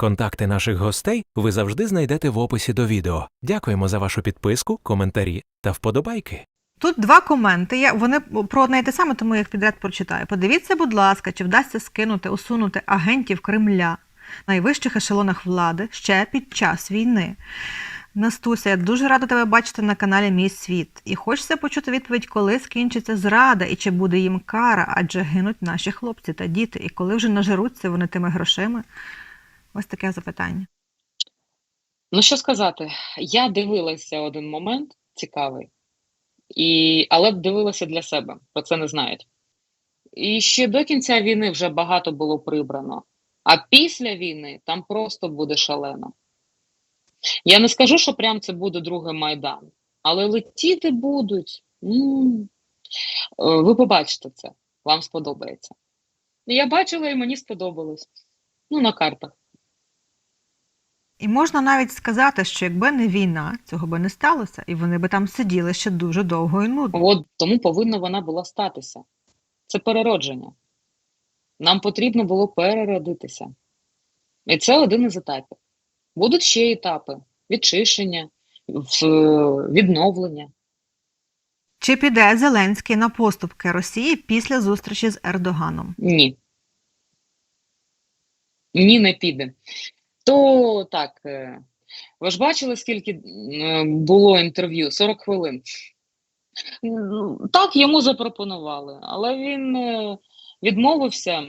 Контакти наших гостей ви завжди знайдете в описі до відео. Дякуємо за вашу підписку, коментарі та вподобайки. Тут два коменти. Я, вони про одне й те саме, тому я їх підряд прочитаю. Подивіться, будь ласка, чи вдасться скинути, усунути агентів Кремля найвищих ешелонах влади ще під час війни. Настуся, я дуже рада тебе бачити на каналі Мій світ. І хочеться почути відповідь, коли скінчиться зрада і чи буде їм кара, адже гинуть наші хлопці та діти, і коли вже нажируться вони тими грошима. Ось таке запитання. Ну, що сказати, я дивилася один момент цікавий, і... але дивилася для себе, про це не знають. І ще до кінця війни вже багато було прибрано, а після війни там просто буде шалено. Я не скажу, що прям це буде другий Майдан, але летіти будуть. е, Ви побачите це, вам сподобається. Я бачила і мені сподобалось. Ну, на картах. І можна навіть сказати, що якби не війна, цього би не сталося, і вони би там сиділи ще дуже довго і нудно. От тому повинна вона була статися. Це переродження. Нам потрібно було переродитися. І це один із етапів. Будуть ще етапи: відчищення, відновлення. Чи піде Зеленський на поступки Росії після зустрічі з Ердоганом? Ні. Ні, не піде. То так, е, ви ж бачили, скільки е, було інтерв'ю? 40 хвилин. Так, йому запропонували, але він е, відмовився.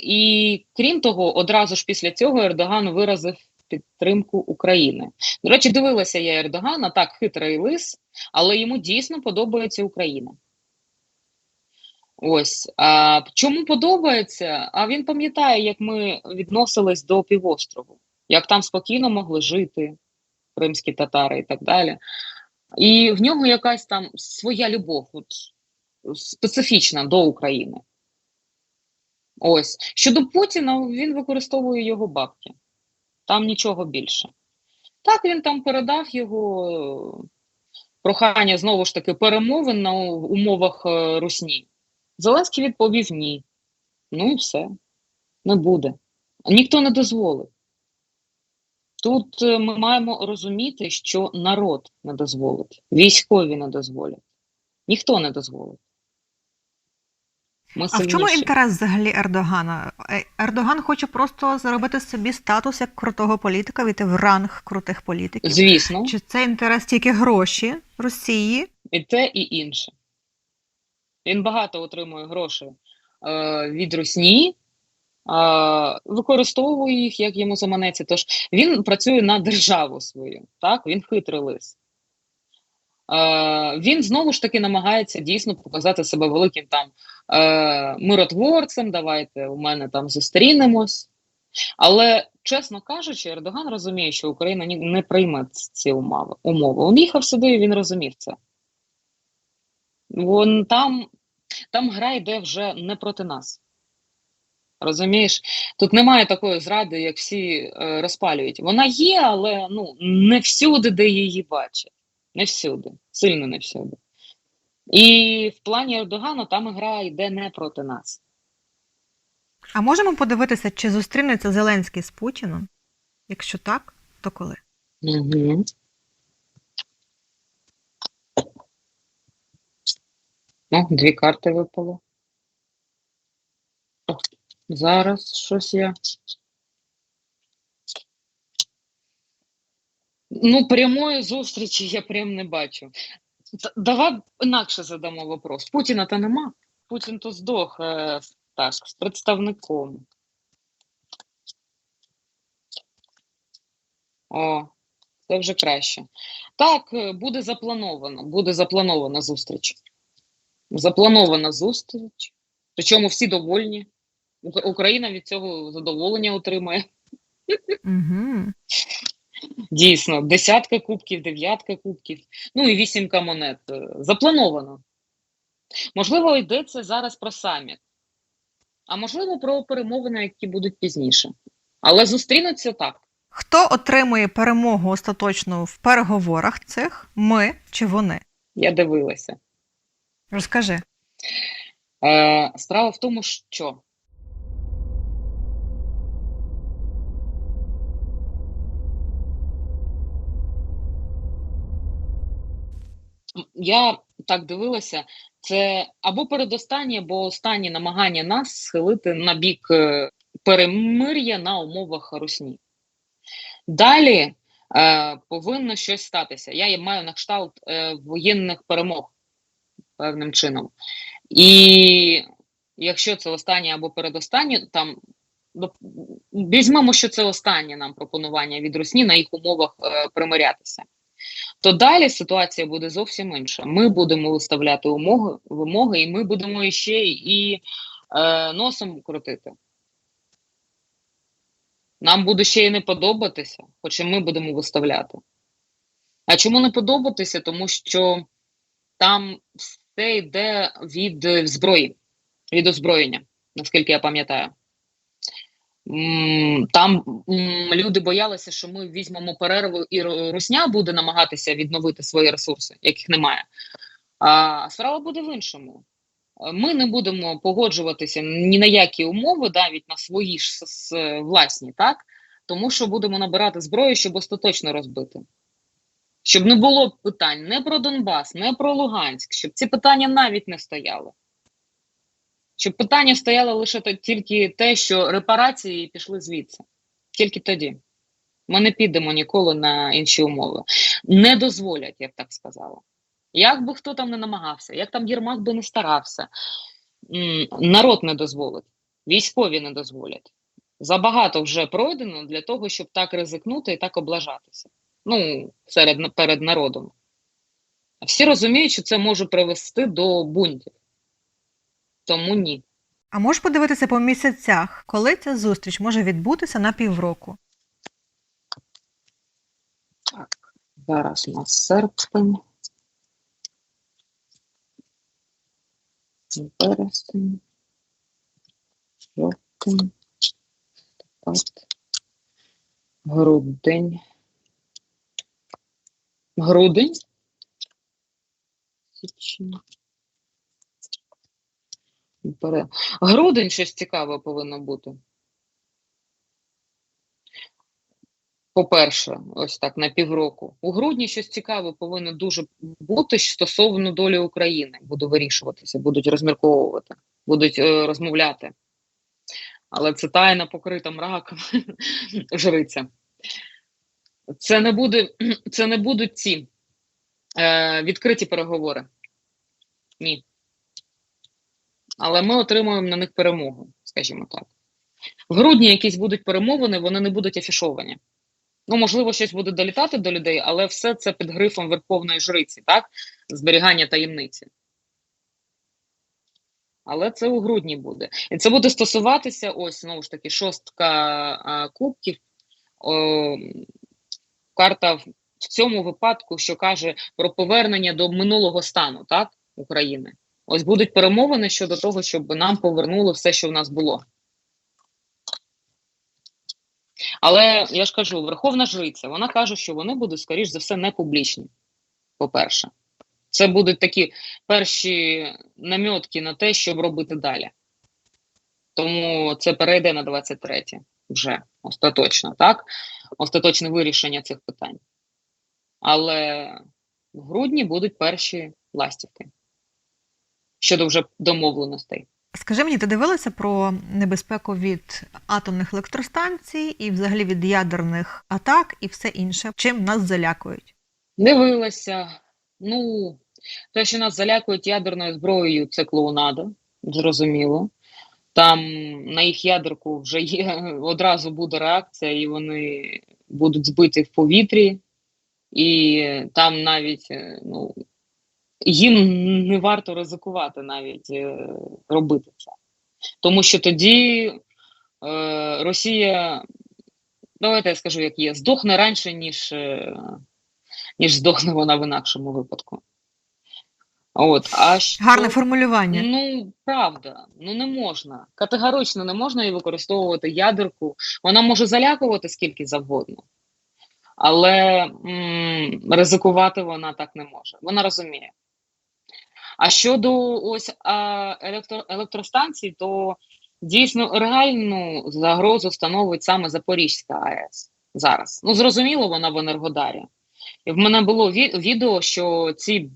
І крім того, одразу ж після цього Ердоган виразив підтримку України. До речі, дивилася я Ердогана, так, хитрий лис, але йому дійсно подобається Україна. Ось. А чому подобається? А він пам'ятає, як ми відносились до півострову, як там спокійно могли жити кримські татари і так далі. І в нього якась там своя любов, от, специфічна до України. Ось. Щодо Путіна, він використовує його бабки. Там нічого більше. Так, він там передав його е, прохання знову ж таки перемовин на умовах е, русні. Зеленський відповів ні. Ну і все. Не буде. Ніхто не дозволить. Тут е, ми маємо розуміти, що народ не дозволить, військові не дозволять. Ніхто не дозволить. Ми А в чому інтерес взагалі Ердогана? Е, Ердоган хоче просто заробити собі статус як крутого політика, війти в ранг крутих політиків. Звісно, Чи це інтерес тільки гроші Росії? і те, і інше. Він багато отримує грошей е, від русні, е, використовує їх, як йому заманеться. Тож він працює на державу свою, так? Він хитрий лис. Е, він знову ж таки намагається дійсно показати себе великим там е, миротворцем. Давайте у мене там зустрінемось. Але, чесно кажучи, Ердоган розуміє, що Україна не прийме ці умови. умови. Він їхав сюди, і він розумів це. Вон там, там гра йде вже не проти нас. Розумієш, тут немає такої зради, як всі е, розпалюють. Вона є, але ну, не всюди, де її бачать. Не всюди, сильно не всюди. І в плані Ердогана там гра йде не проти нас. А можемо подивитися, чи зустрінеться Зеленський з Путіном? Якщо так, то коли? Угу. Ну, дві карти випало. Ох, Зараз щось я. Ну, прямої зустрічі я прям не бачу. Давай інакше задамо вопрос. Путіна то нема. Путін то здох е, так, з представником. О, це вже краще. Так, е, буде заплановано. Буде запланована зустріч. Запланована зустріч. Причому всі довольні. Україна від цього задоволення отримає. Угу. Дійсно, десятка кубків, дев'ятка кубків, ну і вісімка монет. Е, Заплановано. Можливо, йдеться зараз про саміт, а можливо, про перемовини, які будуть пізніше. Але зустрінуться так. Хто отримує перемогу остаточно в переговорах цих? Ми чи вони? Я дивилася. Розкажи. Е, Справа в тому, що. Я так дивилася, це або передостаннє, або останні намагання нас схилити на бік е, перемир'я на умовах русні. Далі е, повинно щось статися. Я маю на кшталт е, воєнних перемог певним чином. І якщо це останнє або передостаннє, там ну, візьмемо, що це останнє нам пропонування від Русні на їх умовах е, примирятися. То далі ситуація буде зовсім інша. Ми будемо виставляти умови, вимоги, і ми будемо ще і е, носом крутити. Нам буде ще й не подобатися, хоча ми будемо виставляти. А чому не подобатися? Тому що там все йде від зброї, від озброєння, наскільки я пам'ятаю. Там люди боялися, що ми візьмемо перерву, і Русня буде намагатися відновити свої ресурси, яких немає. А справа буде в іншому. Ми не будемо погоджуватися ні на які умови, навіть на свої ж власні, так? Тому що будемо набирати зброю, щоб остаточно розбити. Щоб не було питань не про Донбас, не про Луганськ, щоб ці питання навіть не стояли. Щоб питання стояло лише тільки те, що репарації пішли звідси. Тільки тоді. Ми не підемо ніколи на інші умови. Не дозволять, я б так сказала. Як би хто там не намагався, як там Єрмак би не старався, народ не дозволить, військові не дозволять. Забагато вже пройдено для того, щоб так ризикнути і так облажатися. Ну, серед, перед народом. Всі розуміють, що це може привести до бунтів. Тому ні. А можеш подивитися по місяцях, коли ця зустріч може відбутися на півроку? Так, зараз у нас серпень. Вересень. Жовтень. Грудень. Грудень. Грудень щось цікаве повинно бути. По-перше, ось так на півроку. У грудні щось цікаве повинно дуже бути стосовно долі України. Буде вирішуватися, будуть розмірковувати, будуть е, розмовляти. Але це тайна покрита мраком жриця. Це не буде, це не будуть ці е, відкриті переговори. Ні. Але ми отримуємо на них перемогу, скажімо так. В грудні якісь будуть перемовини, вони не будуть афішовані. Ну, можливо, щось буде долітати до людей, але все це під грифом верховної жриці, так? Зберігання таємниці. Але це у грудні буде. І це буде стосуватися, ось, знову ж таки, шостка а, кубків. О, карта в цьому випадку, що каже про повернення до минулого стану, так, України. Ось будуть перемовини щодо того, щоб нам повернули все, що в нас було. Але я ж кажу, Верховна Жриця, вона каже, що вони будуть, скоріш за все, не публічні. По-перше, це будуть такі перші намітки на те, щоб робити далі. Тому це перейде на 23 вже остаточно, так? Остаточне вирішення цих питань. Але в грудні будуть перші ластівки щодо вже домовленостей. Скажи мені, ти дивилася про небезпеку від атомних електростанцій і взагалі від ядерних атак і все інше, чим нас залякують? Дивилася. Ну, те, що нас залякують ядерною зброєю, це клоунада, зрозуміло. Там на їх ядерку вже є, одразу буде реакція, і вони будуть збиті в повітрі, і там навіть е, ну, їм не варто ризикувати навіть е, робити це. Тому що тоді е, Росія, давайте я скажу, як є, здохне раніше, ніж, е, ніж здохне вона в інакшому випадку. От, а що, Гарне формулювання. Ну, правда, ну не можна. Категорично не можна її використовувати ядерку. Вона може залякувати скільки завгодно, але м, ризикувати вона так не може. Вона розуміє. А щодо ось а, електро, електростанцій, то дійсно реальну загрозу становить саме Запорізька АЕС зараз. Ну, зрозуміло, вона в Енергодарі. І в мене було ві- відео, що ці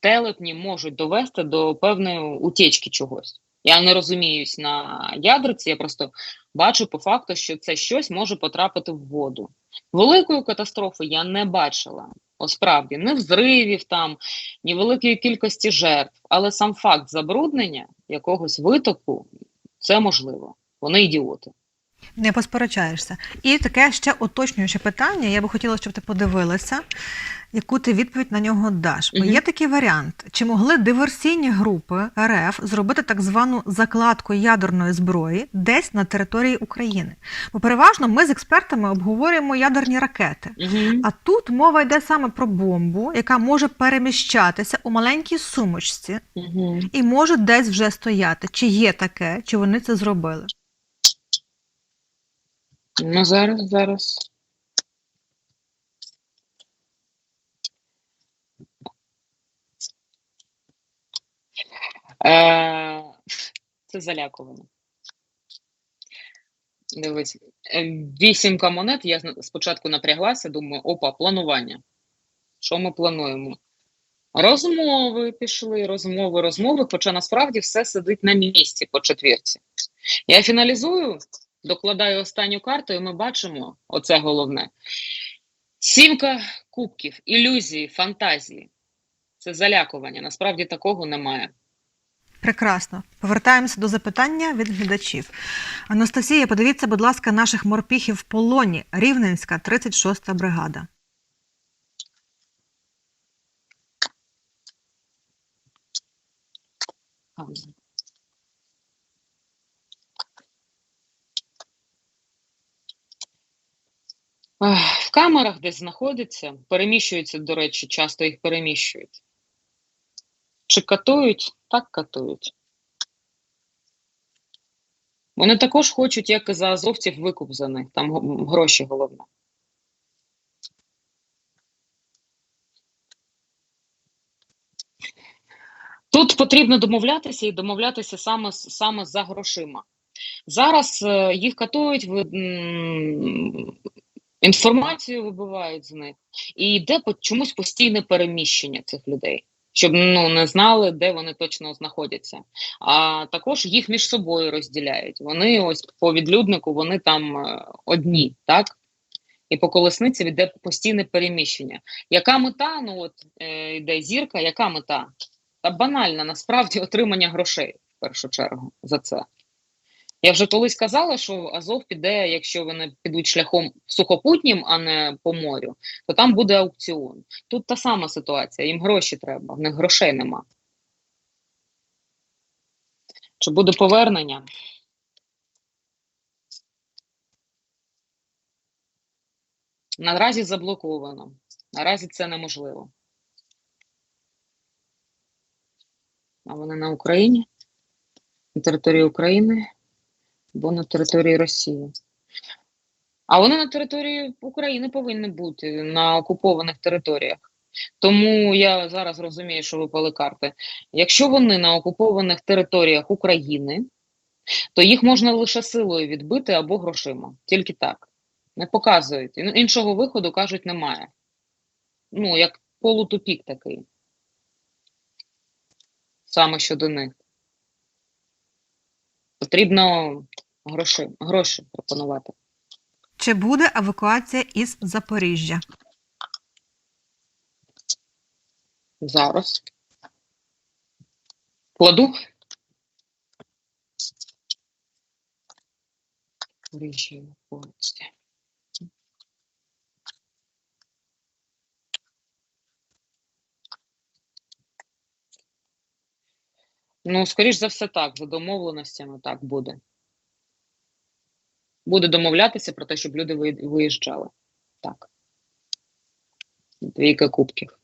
телепні можуть довести до певної утечки чогось. Я не розуміюсь на ядерці, я просто бачу по факту, що це щось може потрапити в воду. Великої катастрофи я не бачила. Осправді, ні взривів там, ні великої кількості жертв, але сам факт забруднення якогось витоку це можливо. Вони ідіоти. Не посперечаєшся. І таке ще уточнююче питання. Я би хотіла, щоб ти подивилася, яку ти відповідь на нього даш. Бо є такий варіант: чи могли диверсійні групи РФ зробити так звану закладку ядерної зброї десь на території України? Бо переважно ми з експертами обговорюємо ядерні ракети. Угу. А тут мова йде саме про бомбу, яка може переміщатися у маленькій сумочці Угу. і може десь вже стояти. Чи є таке, чи вони це зробили? Ну, зараз, зараз. Е, це залякування. Дивись, е, вісімка монет. Я спочатку напряглася, думаю, опа, планування. Що ми плануємо? Розмови пішли, розмови, розмови, хоча насправді все сидить на місці по четвірці. Я фіналізую, докладаю останню карту, і ми бачимо оце головне. Сімка кубків, ілюзії, фантазії. Це залякування. Насправді такого немає. Прекрасно. Повертаємося до запитання від глядачів. Анастасія, подивіться, будь ласка, наших морпіхів в полоні. Рівненська, 36-та бригада. В камерах десь знаходяться, переміщуються, до речі, часто їх переміщують. Чи катують? Так катують. Вони також хочуть, як і за азовців, викуп за них. Там гроші головне. Тут потрібно домовлятися і домовлятися саме, саме за грошима. Зараз е, їх катують, інформацію вибивають з них, і йде по чомусь постійне переміщення цих людей, щоб ну не знали, де вони точно знаходяться. А також їх між собою розділяють. Вони ось по відлюднику, вони там е, одні, так? І по колесниці йде постійне переміщення. Яка мета? Ну от е, йде зірка, яка мета? Та банальна, насправді отримання грошей в першу чергу за це. Я вже колись казала, що Азов піде, якщо вони підуть шляхом сухопутнім, а не по морю, то там буде аукціон. Тут та сама ситуація, їм гроші треба, в них грошей нема. Чи буде повернення? Наразі заблоковано. Наразі це неможливо. А вони на Україні? На території України або на території Росії. А вони на території України повинні бути на окупованих територіях. Тому я зараз розумію, що випали карти. Якщо вони на окупованих територіях України, то їх можна лише силою відбити або грошима. Тільки так. Не показують. Іншого виходу, кажуть, немає. Ну, як полутупік такий. Саме щодо них. Потрібно гроші, гроші пропонувати. Чи буде евакуація із Запоріжжя? Зараз. Кладу. Речі, ось. Ну, скоріш за все, так. За домовленостями так буде. Буде домовлятися про те, щоб люди виїжджали. Так. Двійка кубків.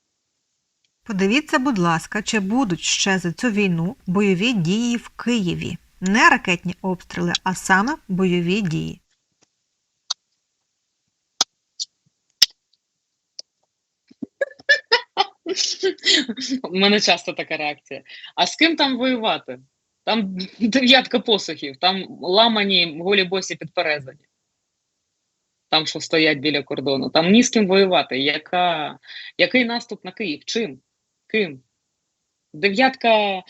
Подивіться, будь ласка, чи будуть ще за цю війну бойові дії в Києві? Не ракетні обстріли, а саме бойові дії. У мене часто така реакція. А з ким там воювати? Там дев'ятка посухів, там ламані голі босі підперезані. Там, що стоять біля кордону. Там ні з ким воювати. Яка... Який наступ на Київ? Чим? Ким? Дев'ятка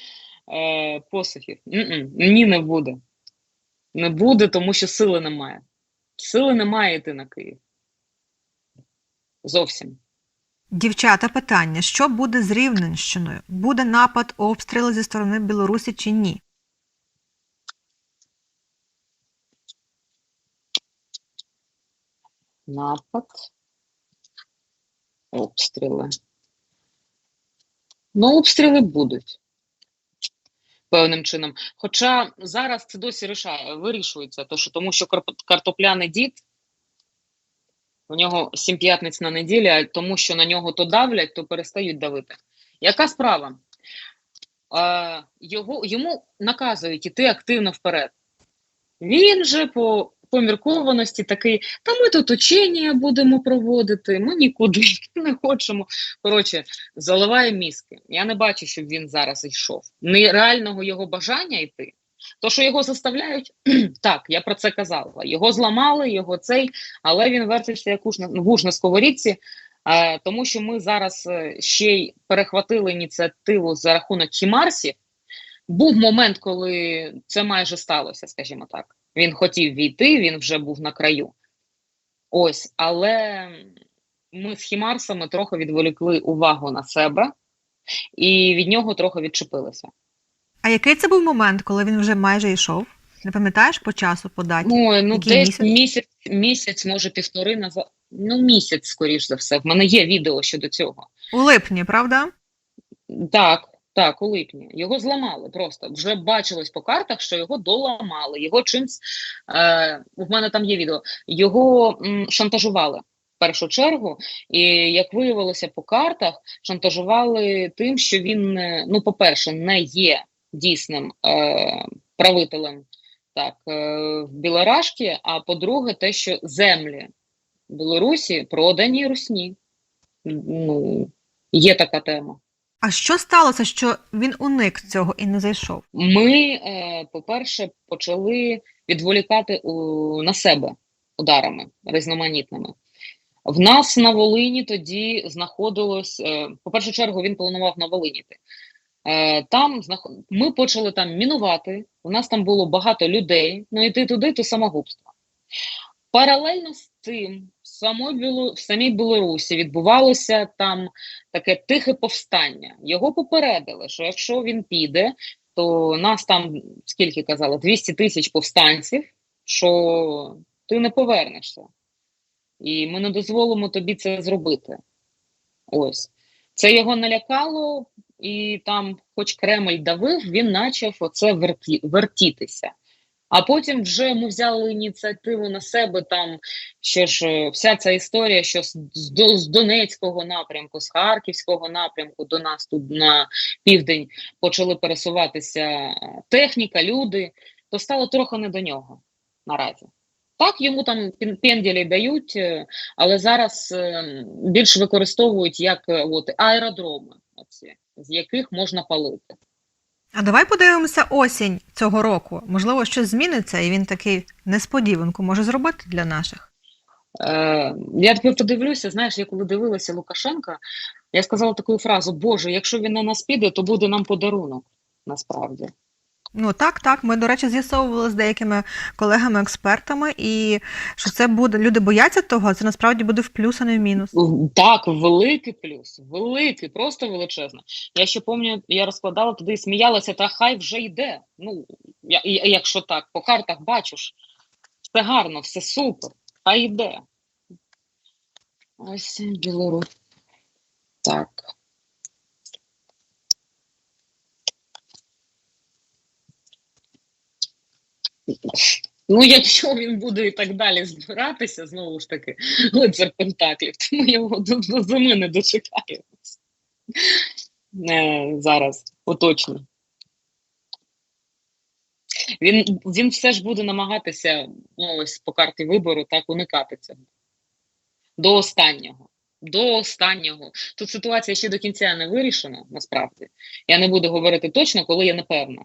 е, посухів. М-м, Ні, не буде. Не буде, тому що сили немає. Сили немає йти на Київ. Зовсім. Дівчата, питання: що буде з Рівненщиною? Буде напад, обстріли зі сторони Білорусі чи ні? Напад. Обстріли. Ну, обстріли будуть. Певним чином. Хоча зараз це досі вирішується, тому що картопляний дід, у нього сім п'ятниць на неділі, а тому що на нього то давлять, то перестають давити. Яка справа? Е, його, йому наказують іти активно вперед. Він же по поміркованості такий, та ми тут учення будемо проводити, ми нікуди не хочемо. Коротше, заливає мізки. Я не бачу, щоб він зараз йшов. Нереального його бажання йти. То, що його заставляють, так, я про це казала. Його зламали, його цей, але він вертиться як уж на, вуж на сковорідці, е, тому що ми зараз е, ще й перехватили ініціативу за рахунок Хімарсів. Був момент, коли це майже сталося, скажімо так. Він хотів війти, він вже був на краю. Ось, але ми з Хімарсами трохи відволікли увагу на себе і від нього трохи відчепилися. А який це був момент, коли він вже майже йшов? Не пам'ятаєш по часу, по даті? Ну, ну Який десь місяць? місяць? місяць, може півтори назад. Ну, місяць, скоріш за все. В мене є відео щодо цього. У липні, правда? Так, так, у липні. Його зламали просто. Вже бачилось по картах, що його доламали. Його чимсь. Е, в мене там є відео. Його м, шантажували в першу чергу. І як виявилося по картах, шантажували тим, що він, е, ну, по-перше, не є дійсним е, правителем так, е, в Білорашки, а по-друге, те, що землі Білорусі продані Русні. Ну, є така тема. А що сталося, що він уник цього і не зайшов? Ми, е, по-перше, почали відволікати у, на себе ударами різноманітними. В нас на Волині тоді знаходилось, е, по першу чергу, він планував на Волині. Е, там ми почали там мінувати. У нас там було багато людей. Ну йти туди, то самогубство. Паралельно з цим в в самій Білорусі відбувалося там таке тихе повстання. Його попередили, що якщо він піде, то нас там скільки казали, 200 тисяч повстанців, що ти не повернешся. І ми не дозволимо тобі це зробити. Ось. Це його налякало, і там, хоч Кремль давив, він почав оце верті, вертітися. А потім вже ми взяли ініціативу на себе там, що ж е, вся ця історія, що з, з, До- з Донецького напрямку, з Харківського напрямку до нас тут на південь почали пересуватися е, техніка, люди, то стало трохи не до нього наразі. Так, йому там пен- пенділі дають, е, але зараз е, більш використовують як от, аеродроми, оці, з яких можна палити. А давай подивимося осінь цього року. Можливо, щось зміниться, і він такий несподіванку може зробити для наших. Е, я тепер подивлюся, знаєш, я коли дивилася Лукашенка, я сказала таку фразу: Боже, якщо він на нас піде, то буде нам подарунок. Насправді. Ну так, так. Ми, до речі, з'ясовували з деякими колегами-експертами, і що це буде. Люди бояться того, це насправді буде в плюс, а не в мінус. Так, великий плюс, великий, просто величезно. Я ще пам'ятаю, я розкладала туди і сміялася, та хай вже йде. Ну, я, якщо так, по картах бачу ж, все гарно, все супер, хай йде. Ось Білорусь. Так. Ну, якщо він буде і так далі збиратися, знову ж таки, лицар Пентаклів, то ми його до, до зими не дочекаємося. Е, зараз, уточню. Він, він все ж буде намагатися, ну, ось по карті вибору, так уникати цього. До останнього. До останнього. Тут ситуація ще до кінця не вирішена, насправді. Я не буду говорити точно, коли я не певна.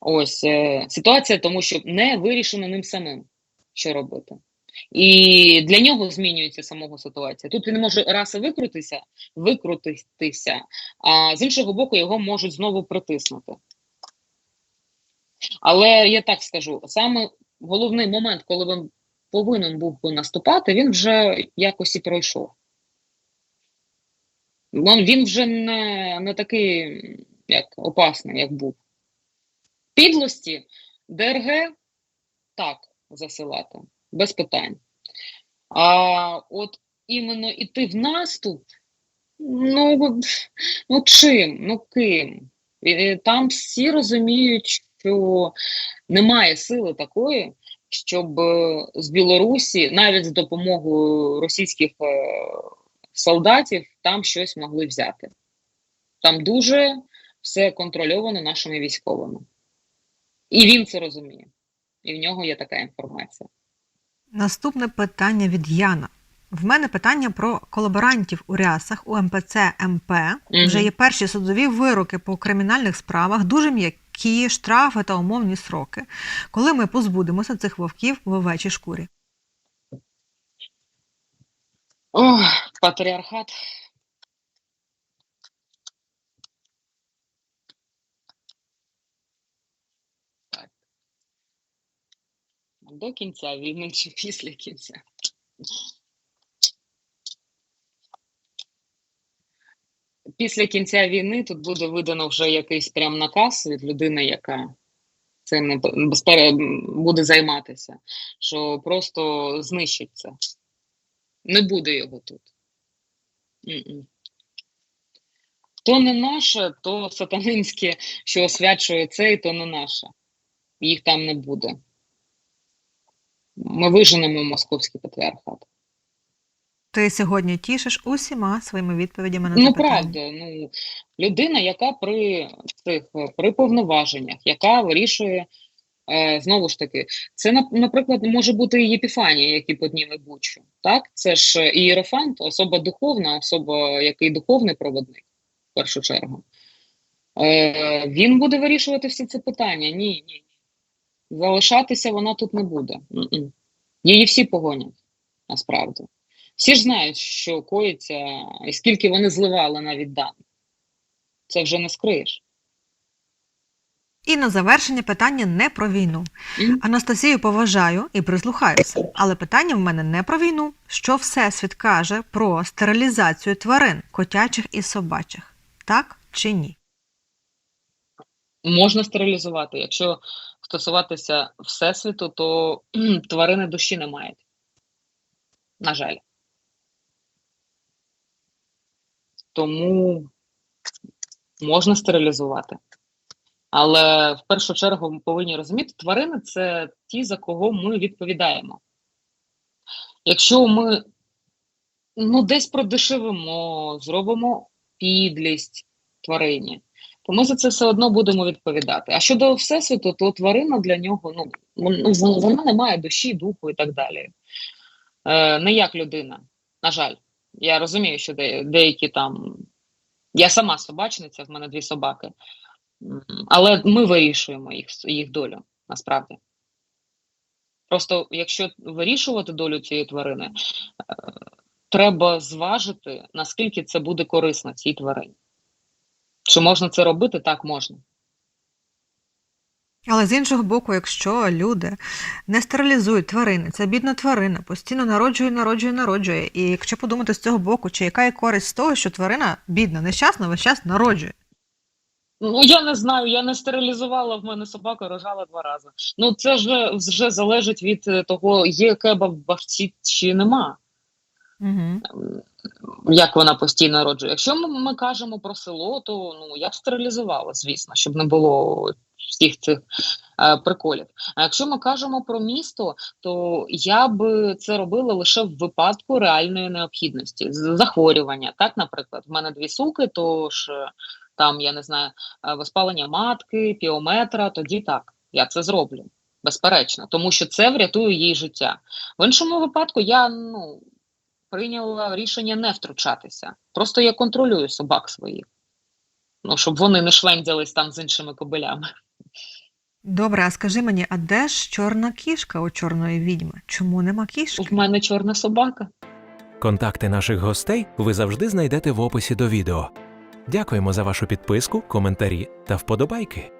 Ось е, ситуація, тому що не вирішено ним самим, що робити. І для нього змінюється самого ситуація. Тут він може раз викрутитися, викрутитися, а з іншого боку, його можуть знову притиснути. Але я так скажу: саме головний момент, коли він повинен був би наступати, він вже якось і пройшов. Він вже не, не такий як опасний, як був. Підлості ДРГ так засилати, без питань. А от іменно іти в наступ, ну, ну чим, ну ким? І Там всі розуміють, що немає сили такої, щоб е, з Білорусі, навіть з допомогою російських е, солдатів, там щось могли взяти. Там дуже все контрольовано нашими військовими. І він це розуміє. І в нього є така інформація. Наступне питання від Яна. В мене питання про колаборантів у рясах у МПЦ МП. Вже є перші судові вироки по кримінальних справах, дуже м'які штрафи та умовні сроки. Коли ми позбудемося цих вовків в овечій шкурі? Ох, патріархат. До кінця війни чи після кінця? Після кінця війни тут буде видано вже якийсь прям наказ від людини, яка цим буде займатися, що просто знищить це. Не буде його тут. То не наше, то сатанинське, що освячує це, і то не наше. Їх там не буде. Ми виженемо московський патріархат. Ти сьогодні тішиш усіма своїми відповідями на Ну, правда, ну людина, яка при цих при повноваженнях, яка вирішує е, знову ж таки, це наприклад може бути і Єпіфанія, який підніме бучу. Так, це ж ієрофант, особа духовна, особа, який духовний проводник, в першу чергу. Е, він буде вирішувати всі ці питання. Ні, ні. Залишатися вона тут не буде. Її всі погонять, насправді. Всі ж знають, що коїться, і скільки вони зливали навіть даних. Це вже не скриєш. І на завершення питання не про війну. Анастасію поважаю і прислухаюся, але питання в мене не про війну. Що Всесвіт каже про стерилізацію тварин, котячих і собачих? Так чи ні? Можна стерилізувати. Якщо стосуватися Всесвіту, то тварини душі не мають. На жаль. Тому можна стерилізувати. Але в першу чергу ми повинні розуміти, тварини це ті, за кого ми відповідаємо. Якщо ми ну, десь продешевимо, зробимо підлість тварині, то ми за це все одно будемо відповідати. А щодо всесвіту, то тварина для нього ну, вон- вона не має душі, духу і так далі. Е, не як людина. На жаль, я розумію, що де, деякі там. Я сама собачниця, в мене дві собаки. Але ми вирішуємо їх, їх долю насправді. Просто якщо вирішувати долю цієї тварини, е, треба зважити, наскільки це буде корисно цій тварині. Чи можна це робити? Так, можна. Але з іншого боку, якщо люди не стерилізують тварини, це бідна тварина, постійно народжує, народжує, народжує. І якщо подумати з цього боку, чи яка є користь з того, що тварина бідна, нещасна, весь час народжує? Ну, я не знаю, я не стерилізувала, в мене собака рожала два рази. Ну, це вже, вже залежить від того, є кеба в башці чи нема. Угу. Як вона постійно народжує. Якщо ми, ми кажемо про село, то ну я б стерилізувала, звісно, щоб не було всіх цих е, приколів. А якщо ми кажемо про місто, то я б це робила лише в випадку реальної необхідності захворювання. Так, наприклад, в мене дві суки, тож е, там я не знаю, е, воспалення матки, піометра, тоді так, я це зроблю. Безперечно, тому що це врятує їй життя. В іншому випадку я ну прийняла рішення не втручатися. Просто я контролюю собак своїх. Ну, щоб вони не швендялись там з іншими кобилями. Добре, а скажи мені, а де ж чорна кішка у чорної відьми? Чому нема кішки? В мене чорна собака. Контакти наших гостей ви завжди знайдете в описі до відео. Дякуємо за вашу підписку, коментарі та вподобайки.